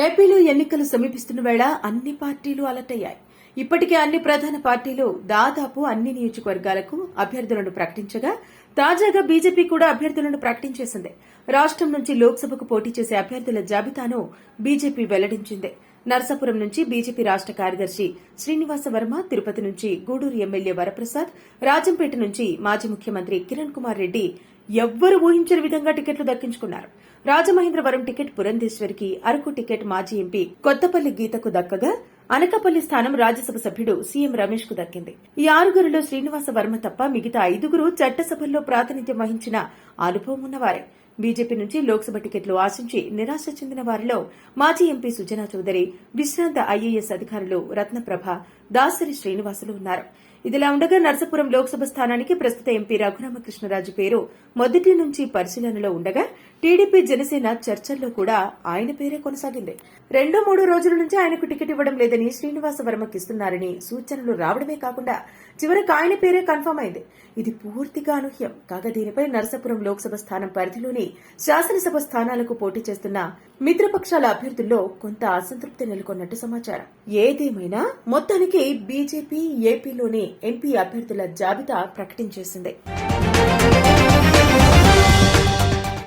ఏపీలో ఎన్నికలు సమీపిస్తున్న వేళ అన్ని పార్టీలు అలర్ట్ అయ్యాయి ఇప్పటికే అన్ని ప్రధాన పార్టీలు దాదాపు అన్ని నియోజకవర్గాలకు అభ్యర్థులను ప్రకటించగా తాజాగా బీజేపీ కూడా అభ్యర్థులను ప్రకటించేసింది. రాష్టం నుంచి లోక్సభకు పోటీ చేసే అభ్యర్థుల జాబితాను బీజేపీ వెల్లడించింది. నర్సాపురం నుంచి బీజేపీ రాష్ట కార్యదర్శి శ్రీనివాస వర్మ తిరుపతి నుంచి గూడూరు ఎమ్మెల్యే వరప్రసాద్ రాజంపేట నుంచి మాజీ ముఖ్యమంత్రి కిరణ్ కుమార్ రెడ్డి ఎవ్వరు ఊహించని విధంగా టికెట్లు దక్కించుకున్నారు. రాజమహేంద్రవరం టికెట్ పురంధేశ్వరికి అరకు టికెట్ మాజీ ఎంపీ కొత్తపల్లి గీతకు దక్కగా అనకాపల్లి స్థానం రాజ్యసభ సభ్యుడు సీఎం రమేష్కు దక్కింది. ఈ ఆరుగురిలో శ్రీనివాస వర్మ తప్ప మిగతా ఐదుగురు చట్టసభల్లో ప్రాతినిధ్యం వహించిన అనుభవం ఉన్నవారే. బీజేపీ నుంచి లోక్సభ టికెట్లు ఆశించి నిరాశ చెందిన వారిలో మాజీ ఎంపీ సుజనా చౌదరి విశ్రాంత ఐఏఎస్ అధికారులు రత్నప్రభ దాసరి శ్రీనివాసులు ఉన్నారు. ఇదిలా ఉండగా నర్సపురం లోక్సభ స్థానానికి ప్రస్తుత ఎంపీ రఘురామకృష్ణరాజు పేరు మొదటి నుంచి పరిశీలనలో ఉండగా టీడీపీ జనసేన చర్చల్లో కూడా ఆయన పేరే కొనసాగింది. రెండో మూడు రోజుల నుంచి ఆయనకు టికెట్ ఇవ్వడం లేదు. లేదని శ్రీనివాస వర్మకి ఇస్తున్నారని సూచనలు రావడమే కాకుండా చివరికి ఆయన పేరే కన్ఫర్మ్ అయింది. ఇది పూర్తిగా అనూహ్యం. కాగా దీనిపై నరసాపురం లోక్సభ స్థానం పరిధిలోని శాసనసభ స్థానాలకు పోటీ చేస్తున్న మిత్రపక్షాల అభ్యర్థుల్లో కొంత అసంతృప్తి నెలకొన్నట్టు సమాచారం. ఏదేమైనా మొత్తానికి బీజేపీ ఏపీలోని ఎంపీ అభ్యర్థుల జాబితా ప్రకటించేసింది.